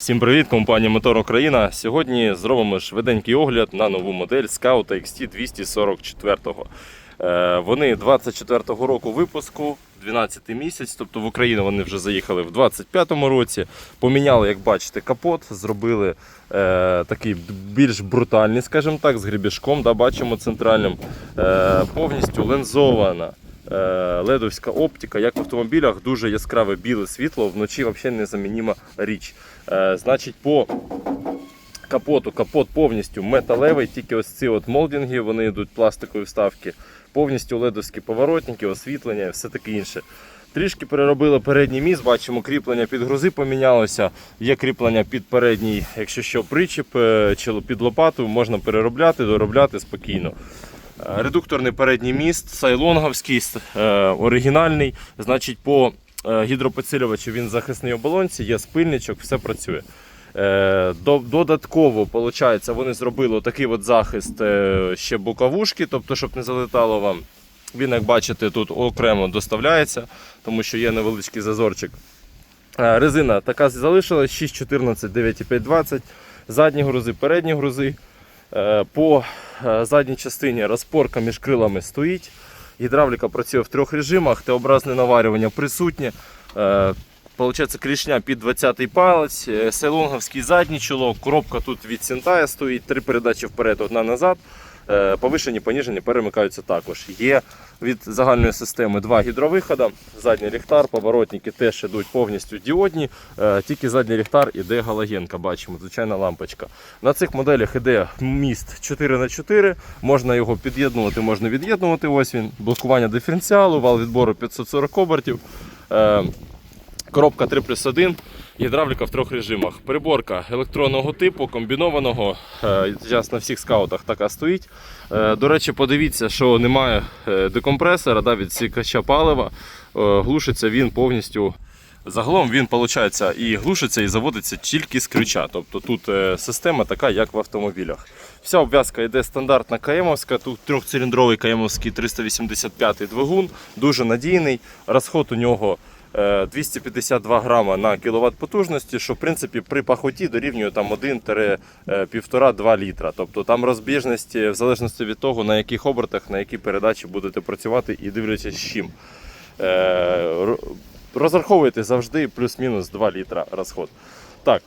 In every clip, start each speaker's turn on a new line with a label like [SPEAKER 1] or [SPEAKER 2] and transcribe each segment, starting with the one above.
[SPEAKER 1] Всім привіт, компанія Мотор Україна. Сьогодні зробимо швиденький огляд на нову модель Scout XT 244. Е, Вони 24-го року випуску, 12 місяць, тобто в Україну вони вже заїхали в 25-му році. Поміняли, як бачите, капот, зробили е, такий більш брутальний, скажімо так, з грібішком, да, бачимо центральним. Е, повністю лензована. Е, ледовська оптика, як в автомобілях, дуже яскраве біле світло, вночі взагалі незамініма річ. Е, Значить, по капоту, капот повністю металевий, тільки ось ці от молдинги, вони йдуть пластикові вставки, повністю ледовські поворотники, освітлення і все таке інше. Трішки переробили передній міст, бачимо, кріплення під грузи помінялося. Є кріплення під передній, якщо що, причіп е, чи під лопату, можна переробляти, доробляти спокійно. Е, Редукторний передній міст, сайлонговський, е, оригінальний. Значить, по е, гідропідсилювачу він захисний оболонці, є спильничок, все працює. Додатково, виходить, вони зробили такий от захист ще боковушки, тобто, щоб не залетало вам. Він, як бачите, тут окремо доставляється, тому що є невеличкий зазорчик. Резина така залишилась 6,14, 9,520. Задні грузи, передні грузи. Е, По е, задній частині розпорка між крилами стоїть. Гідравліка працює в трьох режимах, Т-образне наварювання присутнє. Е, Получається клішня під 20-й палець, селонговський задній чолок, коробка тут від Сінтая стоїть, три передачі вперед, одна назад. Е, Повишені, поніжені перемикаються також. Є від загальної системи два гідровиходи, задній ліхтар, поворотники теж йдуть повністю діодні, е, тільки задній ліхтар іде галогенка, бачимо, звичайна лампочка. На цих моделях іде міст 4х4, можна його під'єднувати, можна від'єднувати. Ось він, блокування диференціалу, вал відбору 540 обертів. Е, Коробка 3 плюс 1, гідравліка в трьох режимах. Приборка електронного типу, комбінованого. Е, Зараз на всіх скаутах така стоїть. Е, До речі, подивіться, що немає е, декомпресора да, від сікача палива. Е, Глушиться він повністю. Загалом він виходить, і глушиться, і заводиться тільки з ключа. Тобто тут е, система така, як в автомобілях. Вся обв'язка йде стандартна КМовська, тут трьохциліндровий КМовський 385 двигун, дуже надійний. Розход у нього е, 252 грама на кіловат потужності, що в принципі при пахоті дорівнює там 1-1,5-2 літра. Тобто там розбіжність в залежності від того, на яких обертах, на які передачі будете працювати і дивлячись з чим. Е, Розраховуйте завжди плюс-мінус 2 літра розход. Так.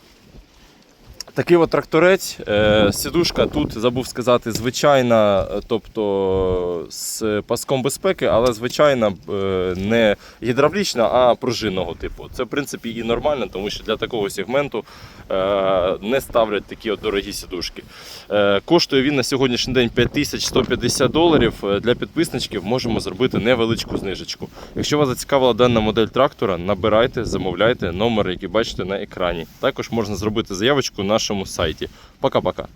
[SPEAKER 1] Такий от тракторець, е, сідушка тут забув сказати, звичайна, е, тобто з паском безпеки, але звичайна е, не гідравлічна, а пружинного типу. Це в принципі і нормально, тому що для такого сегменту не ставлять такі от дорогі сідушки. Коштує він на сьогоднішній день 5150 доларів. Для підписничків можемо зробити невеличку знижечку. Якщо вас зацікавила дана модель трактора, набирайте, замовляйте номер, який бачите на екрані. Також можна зробити заявочку на нашому сайті. Пока-пока.